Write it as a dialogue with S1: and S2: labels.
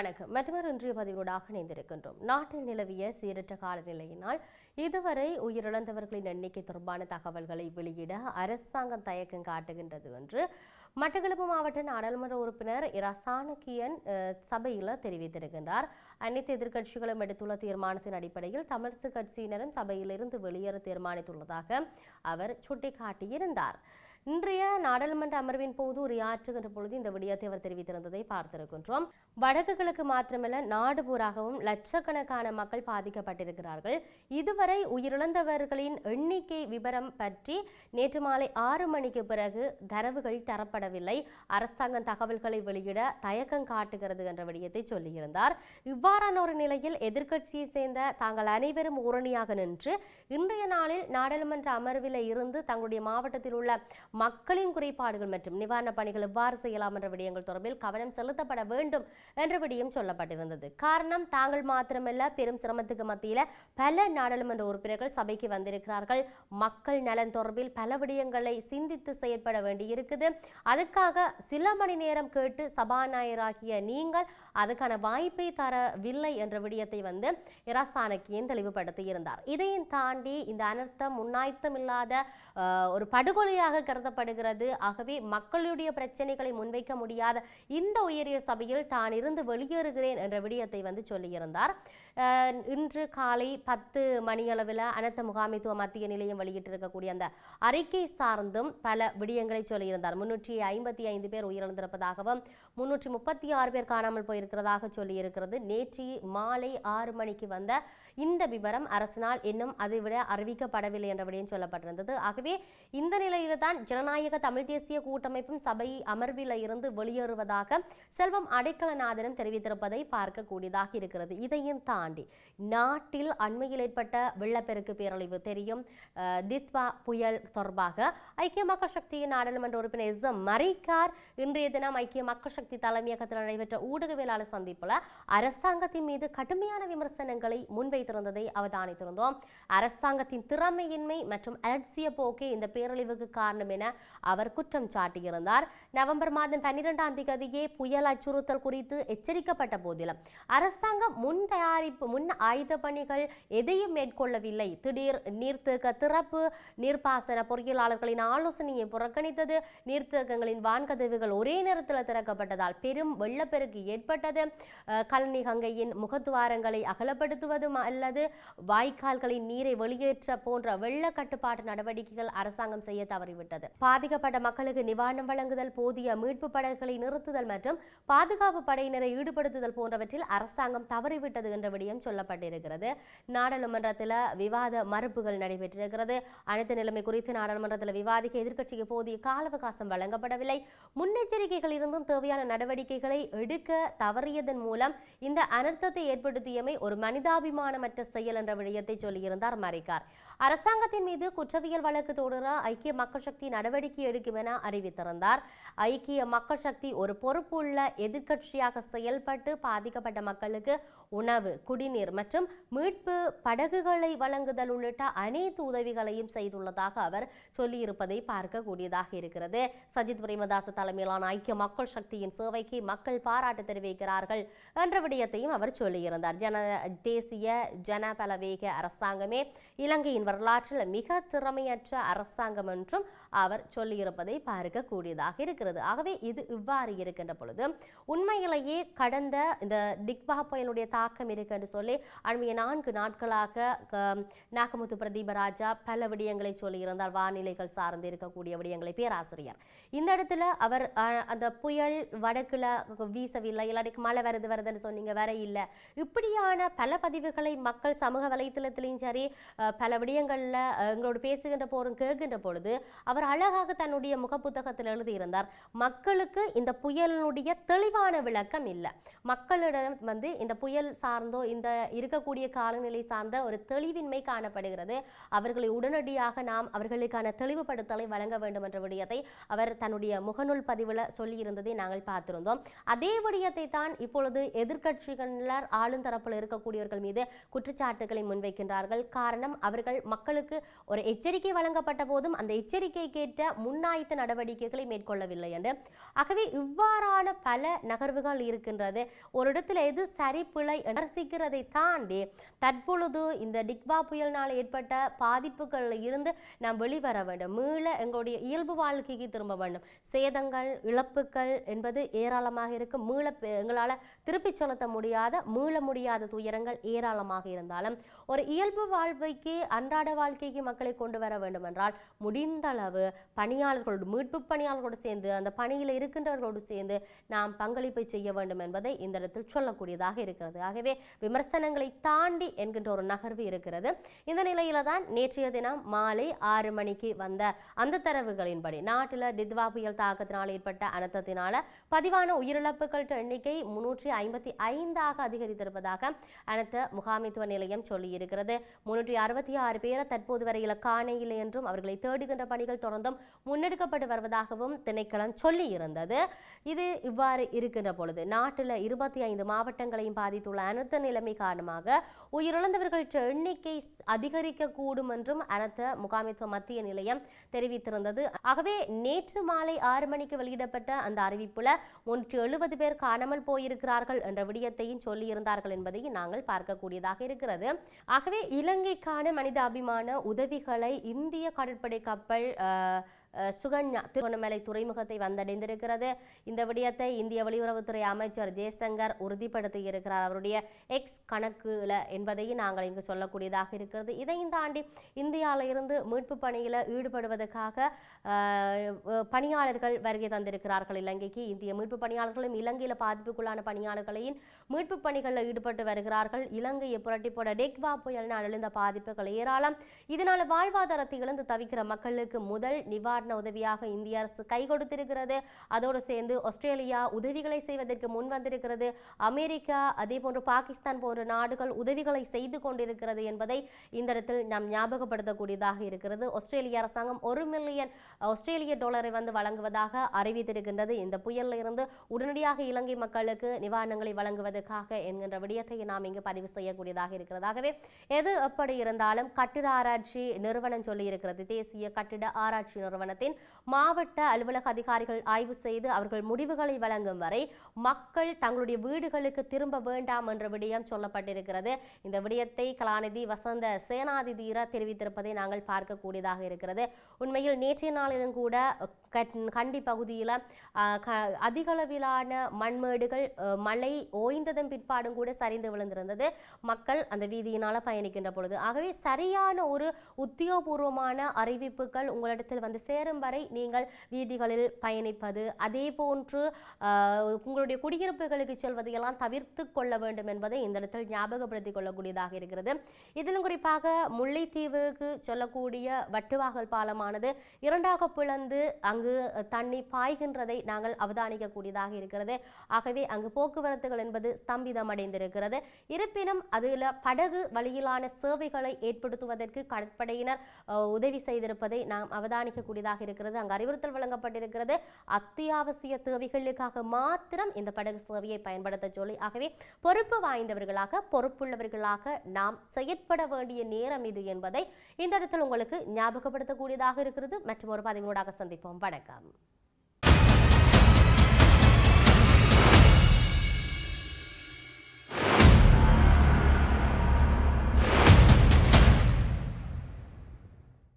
S1: வணக்கம். மற்றவர் இன்றைய பதிவோடாக இணைந்திருக்கின்றோம். நாட்டில் நிலவிய சீரற்ற காலநிலையினால் இதுவரை உயிரிழந்தவர்களின் எண்ணிக்கை தொடர்பான தகவல்களை வெளியிட அரசாங்கம் தயக்கம் காட்டுகின்றது என்று மட்டக்களப்பு மாவட்ட நாடாளுமன்ற உறுப்பினர் இரசானகியன் சபையில் தெரிவித்திருக்கின்றார். அனைத்து எதிர்க்கட்சிகளும் எடுத்துள்ள தீர்மானத்தின் அடிப்படையில் தமிழரசு கட்சியினரும் சபையிலிருந்து வெளியேற தீர்மானித்துள்ளதாக அவர் சுட்டிக்காட்டியிருந்தார். இன்றைய நாடாளுமன்ற அமர்வின் போது உரையாற்றுகின்ற பொழுது இந்த விடயத்தை அவர் தெரிவித்திருந்ததை பார்த்திருக்கின்றோம். வடக்கு கிழக்கு மாத்திரமல்ல நாடு பூராகவும் லட்சக்கணக்கான மக்கள் பாதிக்கப்பட்டிருக்கிறார்கள். இதுவரை உயிரிழந்தவர்களின் எண்ணிக்கை விவரம் பற்றி நேற்று மாலை ஆறு மணிக்கு பிறகு தரவுகள் தரப்படவில்லை. அரசாங்கம் தகவல்களை வெளியிட தயக்கம் காட்டுகிறது என்ற விடயத்தை சொல்லியிருந்தார். இவ்வாறான ஒரு நிலையில் எதிர்க்கட்சியை சேர்ந்த தாங்கள் அனைவரும் ஊரணியாக நின்று இன்றைய நாளில் நாடாளுமன்ற அமர்வில் இருந்து தங்களுடைய மாவட்டத்தில் உள்ள மக்களின் குறைபாடுகள் மற்றும் நிவாரணப் பணிகள் எவ்வாறு செய்யலாம் என்ற விடயங்கள் தொடர்பில் கவனம் செலுத்தப்பட வேண்டும் என்ற விடயம் சொல்லப்பட்டிருந்தது. காரணம் தாங்கள் மாத்திரமல்ல பெரும் சிரமத்துக்கு மத்தியில் பல நாடாளுமன்ற உறுப்பினர்கள் சபைக்கு வந்திருக்கிறார்கள். மக்கள் நலன் தொடர்பில் பல விடயங்களை சிந்தித்து செயற்பட வேண்டியிருக்குது. அதுக்காக சில மணி நேரம் கேட்டு சபாநாயகராகிய நீங்கள் அதுக்கான வாய்ப்பை தரவில்லை என்ற விடயத்தை வந்து இரசானக்கியன் தெளிவுபடுத்தி இருந்தார் இதையும் தாண்டி இந்த அனர்த்தம் முன்னாய்த்தம் இல்லாத ஒரு படுகொலையாக கருதப்படுகிறது ஆகவே மக்களுடைய பிரச்சனைகளை முன்வைக்க முடியாத இந்த உயரிய சபையில் தான் இருந்து வெளியேறுகிறேன் என்ற விடயத்தை வந்து சொல்லியிருந்தார். இன்று காலை பத்து மணியளவில் அனர்த்த முகாமைத்துவ மத்திய நிலையம் வெளியிட்டிருக்கக்கூடிய அந்த அறிக்கை சார்ந்தும் பல விடயங்களை சொல்லியிருந்தார். முன்னூற்றி ஐம்பத்தி ஐந்து பேர் உயிரிழந்திருப்பதாகவும் முன்னூற்றி முப்பத்தி ஆறு பேர் காணாமல் போயிருக்கிறதாக சொல்லியிருக்கிறது. நேற்று மாலை ஆறு மணிக்கு வந்த இந்த விவரம் அரசினால் இன்னும் அதைவிட அறிவிக்கப்படவில்லை என்றபடியும் சொல்லப்பட்டிருந்தது. ஆகவே இந்த நிலையில தான் ஜனநாயக தமிழ் தேசிய கூட்டமைப்பும் சபை அமர்வில் இருந்து வெளியேறுவதாக செல்வம் அடைக்கலநாதனும் தெரிவித்திருப்பதை பார்க்கக்கூடியதாக இருக்கிறது. இதையும் தாண்டி நாட்டில் அண்மையில் ஏற்பட்ட வெள்ளப்பெருக்கு பேரழிவு தெரியும். தித்வா புயல் தொடர்பாக ஐக்கிய மக்கள் சக்தியின் நாடாளுமன்ற உறுப்பினர் எஸ் எம் மரிக்கார் இன்றைய தினம் ஐக்கிய மக்கள் சக்தி தலைமையகத்தில் நடைபெற்ற ஊடகவியலாளர் சந்திப்பில் அரசாங்கத்தின் மீது கடுமையான விமர்சனங்களை முன்வைத்திருந்ததை அவதானித்திருந்தோம். அரசாங்கத்தின் திறமையின்மை மற்றும் அலட்சிய போக்கே இந்த பேரழிவுக்கு காரணம் என அவர் குற்றம் சாட்டியிருந்தார். நவம்பர் மாதம் பன்னிரெண்டாம் தேதியே புயல் அச்சுறுத்தல் குறித்து எச்சரிக்கப்பட்ட போதிலும் அரசாங்கம் முன் தயாரிப்பு முன் ஆயுத பணிகள் எதையும் மேற்கொள்ளவில்லை. திடீர் நீர்த்தேக்க திறப்பு நீர்ப்பாசன பொறியியலாளர்களின் ஆலோசனையை புறக்கணித்தது நீர்த்தேக்கங்களின் வான்கதவுகள் ஒரே நேரத்தில் ஏற்பட்டதால் பெரும் வெள்ளப்பெருக்கு ஏற்பட்டது. கலனி கழனி கங்கையின் முகத்துவாரங்களை அகலப்படுத்துவதும் அல்லது வாய்க்கால்களின் நீரை வெளியேற்ற போன்ற வெள்ள கட்டுப்பாட்டு நடவடிக்கைகள் அரசாங்கம் செய்ய தவறிவிட்டது. பாதிக்கப்பட்ட மக்களுக்கு நிவாரணம் வழங்குதல் போதிய மீட்பு படகுகளை நிறுத்துதல் மற்றும் பாதுகாப்பு படையினரை ஈடுபடுத்துதல் போன்றவற்றில் அரசாங்கம் தவறிவிட்டது என்ற விடயம் சொல்லப்பட்டிருக்கிறது. நாடாளுமன்றத்தில் விவாத மறுப்புகள் நடைபெற்றிருக்கிறது. அனைத்து நிலைமை குறித்து நாடாளுமன்றத்தில் விவாதிக்க எதிர்க்கட்சிக்கு போதிய கால அவகாசம் வழங்கப்படவில்லை. முன்னெச்சரிக்கைகள் இருந்தும் தேவையான நடவடிக்கைகளை எடுக்க தவறியதன் மூலம் இந்த அனர்த்தத்தை ஏற்படுத்தியமை ஒரு மனிதாபிமானமற்ற செயல் என்ற விடயத்தை சொல்லியிருந்தார் மறைக்கார். அரசாங்கத்தின் மீது குற்றவியல் வழக்கு தொடர ஐக்கிய மக்கள் சக்தி நடவடிக்கை எடுக்கும் என அறிவித்திருந்தார். ஐக்கிய மக்கள் சக்தி ஒரு பொறுப்புள்ள எதிர்க்கட்சியாக செயல்பட்டு பாதிக்கப்பட்ட மக்களுக்கு உணவு குடிநீர் மற்றும் மீட்பு படகுகளை வழங்குதல் உள்ளிட்ட அனைத்து உதவிகளையும் செய்துள்ளதாக அவர் சொல்லியிருப்பதை பார்க்கக்கூடியதாக இருக்கிறது. சஜித் பிரேமதாச தலைமையிலான ஐக்கிய மக்கள் சக்தியின் சேவைக்கு மக்கள் பாராட்டு தெரிவிக்கிறார்கள் என்ற விடயத்தையும் அவர் சொல்லியிருந்தார். ஜன தேசிய ஜனபலவேக அரசாங்கமே இலங்கையின் வரலாற்றில் மிக திறமையற்ற அரசாங்கம் என்றும் அவர் சொல்லியிருப்பதை பார்க்கக்கூடியதாக இருக்கிறது. ஆகவே இது இவ்வாறு இருக்கின்ற பொழுது உண்மையிலேயே கடந்த இந்த டிக்பா புயலுடைய தாக்கம் இருக்கு என்று சொல்லி அண்மைய நான்கு நாட்களாக நாகமுத்து நாகமுத்து பிரதீபராஜா பல விடயங்களை சொல்லியிருந்தார். வானிலைகள் சார்ந்து இருக்கக்கூடிய விடயங்களை பேராசிரியர். இந்த இடத்துல அவர் அஹ், அந்த புயல் வடக்குல வீசவில்லை இல்லாட்டி மழை வருது வருதுன்னு சொன்னீங்க வர இல்லை. இப்படியான பல பதிவுகளை மக்கள் சமூக வலைத்தளத்திலையும் சரி பல பல விடயங்கள்ல எங்களோடு பேசுகின்ற போதும் கேட்கின்ற பொழுது அவர் அழகாக தன்னுடைய முகப்புத்தகத்தில் எழுதியிருந்தார் மக்களுக்கு இந்த புயலினுடைய தெளிவான விளக்கம் இல்லை. மக்களிடம் வந்து இந்த புயல் சார்ந்தோ இந்த இருக்கக்கூடிய காலநிலை சார்ந்த ஒரு தெளிவின்மை காணப்படுகிறது. அவர்களை உடனடியாக நாம் அவர்களுக்கான தெளிவுபடுத்தலை வழங்க வேண்டும் என்ற விடயத்தை அவர் தன்னுடைய முகநூல் பதிவில் சொல்லியிருந்ததை நாங்கள் பார்த்திருந்தோம். அதே விடயத்தை தான் இப்பொழுது எதிர்க்கட்சிகளில் ஆளுந்தரப்பில் இருக்கக்கூடியவர்கள் மீது குற்றச்சாட்டுகளை முன்வைக்கின்றார்கள். காரணம் அவர்கள் மக்களுக்கு ஒரு எச்சரிக்கை வழங்கப்பட்ட போதும் அந்த எச்சரிக்கை கேட்ட முன்னாய்த்த நடவடிக்கைகளை மேற்கொள்ளவில்லை என்று. ஆகவே இவ்வாறான பல நகர்வுகள் இருக்கின்றது. ஒரு இடத்துல எது சரி பிழை தாண்டி தற்பொழுது இந்த டிக்வா புயலினால் ஏற்பட்ட பாதிப்புகளில் இருந்து நாம் வெளிவர வேண்டும். மீள எங்களுடைய இயல்பு வாழ்க்கைக்கு திரும்ப வேண்டும். சேதங்கள் இழப்புகள் என்பது ஏராளமாக இருக்கும். மீள எங்களால் திருப்பிச் செலுத்த முடியாத மீள முடியாத துயரங்கள் ஏராளமாக இருந்தாலும் ஒரு இயல்பு வாழ்க்கைக்கு அன்றாட வாழ்க்கைக்கு மக்களை கொண்டு வர வேண்டும் என்றால் முடிந்த அளவு பணியாளர்களோடு மீட்பு பணியாளர்களோடு சேர்ந்து அந்த பணியில் இருக்கின்றவர்களோடு சேர்ந்து நாம் பங்களிப்பை செய்ய வேண்டும் என்பதை இந்த இடத்தில் சொல்லக்கூடியதாக இருக்கிறது. ஆகவே விமர்சனங்களை தாண்டி என்கின்ற ஒரு நகர்வு இருக்கிறது. இந்த நிலையில தான் நேற்றைய தினம் மாலை ஆறு மணிக்கு வந்த அந்த தரவுகளின்படி நாட்டில் டித்வா புயல் தாக்கத்தினால் ஏற்பட்ட அனர்த்தத்தினால பதிவான உயிரிழப்புகள் எண்ணிக்கை முன்னூற்றி ஐம்பத்தி ஐந்தாக அதிகரித்திருப்பதாக அனர்த்த முகாமைத்துவ நிலையம் இருக்கிறது. முன்னூற்றி அறுபத்தி ஆறு பேரை தற்போது வரையில் இல்லை என்றும் அவர்களை தேடுகின்ற பணிகள் தொடர்ந்தும் முன்னெடுக்கப்பட்டு வருவதாகவும் திணைக்களம் சொல்லி இருந்தது இது இவ்வாறு இருக்கின்ற பொழுது நாட்டில் இருபத்தி ஐந்து மாவட்டங்களையும் பாதித்துள்ள அனர்த்த நிலைமை காரணமாக உயிரிழந்தவர்கள் எண்ணிக்கை அதிகரிக்க கூடும் என்றும் அனர்த்த முகாமைத்துவ மத்திய நிலையம் தெரிவித்திருந்தது. ஆகவே நேற்று மாலை ஆறு மணிக்கு வெளியிடப்பட்ட அந்த அறிவிப்புல ஒன்று எழுபது பேர் காணாமல் போயிருக்கிறார்கள் என்ற விடயத்தையும் சொல்லியிருந்தார்கள் என்பதையும் நாங்கள் பார்க்கக்கூடியதாக இருக்கிறது. ஆகவே இலங்கைக்கான மனிதாபிமான உதவிகளை இந்திய கடற்படை கப்பல் சுகன்யா திருவண்ணாமலை துறைமுகத்தை வந்தடைந்திருக்கிறது. இந்த விடயத்தை இந்திய வெளியுறவுத்துறை அமைச்சர் ஜெய்சங்கர் உறுதிப்படுத்தி இருக்கிறார் அவருடைய எக்ஸ் கணக்குல என்பதையும் நாங்கள் இங்கு சொல்லக்கூடியதாக இருக்கிறது. இதையும் தாண்டி இந்தியாவிலிருந்து மீட்பு பணியில் ஈடுபடுவதற்காக பணியாளர்கள் வருகை தந்திருக்கிறார்கள். இலங்கைக்கு இந்திய மீட்பு பணியாளர்களும் இலங்கையில் பாதிப்புக்குள்ளான பணியாளர்களையும் மீட்பு பணிகளில் ஈடுபட்டு வருகிறார்கள். இலங்கையை புரட்டி போட டெக்வா புயலினால் எழுந்த பாதிப்புகள் ஏராளம். இதனால் வாழ்வாதாரத்தை இழந்து தவிக்கிற மக்களுக்கு முதல் நிவாரண உதவியாக இந்திய அரசு கை கொடுத்திருக்கிறது. அதோடு சேர்ந்து ஆஸ்திரேலியா உதவிகளை செய்வதற்கு முன் வந்திருக்கிறது. அமெரிக்கா அதே போன்று பாகிஸ்தான் போன்ற நாடுகள் உதவிகளை செய்து கொண்டிருக்கிறது என்பதை இந்த இடத்தில் நாம் ஞாபகப்படுத்தக்கூடியதாக இருக்கிறது. ஆஸ்திரேலிய அரசாங்கம் ஒரு மில்லியன் ஆஸ்திரேலிய டாலரை வந்து வழங்குவதாக அறிவித்திருக்கின்றது. இந்த புயலில் இருந்து உடனடியாக இலங்கை மக்களுக்கு நிவாரணங்களை வழங்குவது செய்வதற்காக என்கின்ற விடயத்தை நாம் இங்கு பதிவு செய்யக்கூடியதாக இருக்கிறதாகவே. எது எப்படி இருந்தாலும் கட்டிட ஆராய்ச்சி நிறுவனம் சொல்லி இருக்கிறது தேசிய கட்டிட ஆராய்ச்சி நிறுவனத்தின் மாவட்ட அலுவலக அதிகாரிகள் ஆய்வு செய்து அவர்கள் முடிவுகளை வழங்கும் வரை மக்கள் தங்களுடைய வீடுகளுக்கு திரும்ப வேண்டாம் என்ற விடயம் சொல்லப்பட்டிருக்கிறது. இந்த விடயத்தை கலாநிதி வசந்த சேனாதிதீர தெரிவித்திருப்பதை நாங்கள் பார்க்கக்கூடியதாக இருக்கிறது. உண்மையில் நேற்றைய நாளிலும் கூட கட்- கண்டி பகுதியில் அதிக அளவிலான மண்மேடுகள் மழை ஓய்ந்ததன் பிற்பாடும் கூட சரிந்து விழுந்திருந்தது. மக்கள் அந்த வீதியினால் பயணிக்கின்ற பொழுது. ஆகவே சரியான ஒரு உத்தியோகபூர்வமான அறிவிப்புகள் உங்களிடத்தில் வந்து சேரும் வரை நீங்கள் வீதிகளில் பயணிப்பது அதே போன்று உங்களுடைய குடியிருப்புகளுக்கு செல்வதையெல்லாம் தவிர்த்து கொள்ள வேண்டும் என்பதை இந்த இடத்தில் ஞாபகப்படுத்திக் கொள்ளக்கூடியதாக இருக்கிறது. இதிலும் குறிப்பாக முல்லைத்தீவுக்கு சொல்லக்கூடிய வட்டுவாகல் பாலமானது இரண்டாக பிளந்து அங்கு தண்ணி பாய்கின்றதை நாங்கள் அவதானிக்கக்கூடியதாக இருக்கிறது. ஆகவே அங்கு போக்குவரத்துகள் என்பது ஸ்தம்பிதம் அடைந்திருக்கிறது இருப்பினும் அதில் படகு வழியிலான சேவைகளை ஏற்படுத்துவதற்கு கடற்படையினர் உதவி செய்திருப்பதை நாம் அவதானிக்கக்கூடியதாக இருக்கிறது. அங்கு அறிவுறுத்தல் வழங்கப்பட்டிருக்கிறது. அத்தியாவசிய தேவைகளுக்காக மாத்திரம் இந்த படகு சேவையை பயன்படுத்த சொல்லி ஆகவே பொறுப்பு வாய்ந்தவர்களாக பொறுப்புள்ளவர்களாக நாம் செயற்பட வேண்டிய நேரம் இது என்பதை இந்த இடத்தில் உங்களுக்கு ஞாபகப்படுத்தக்கூடியதாக இருக்கிறது. மற்றும் ஒரு பதிவினூடாக சந்திப்போம். வணக்கம்.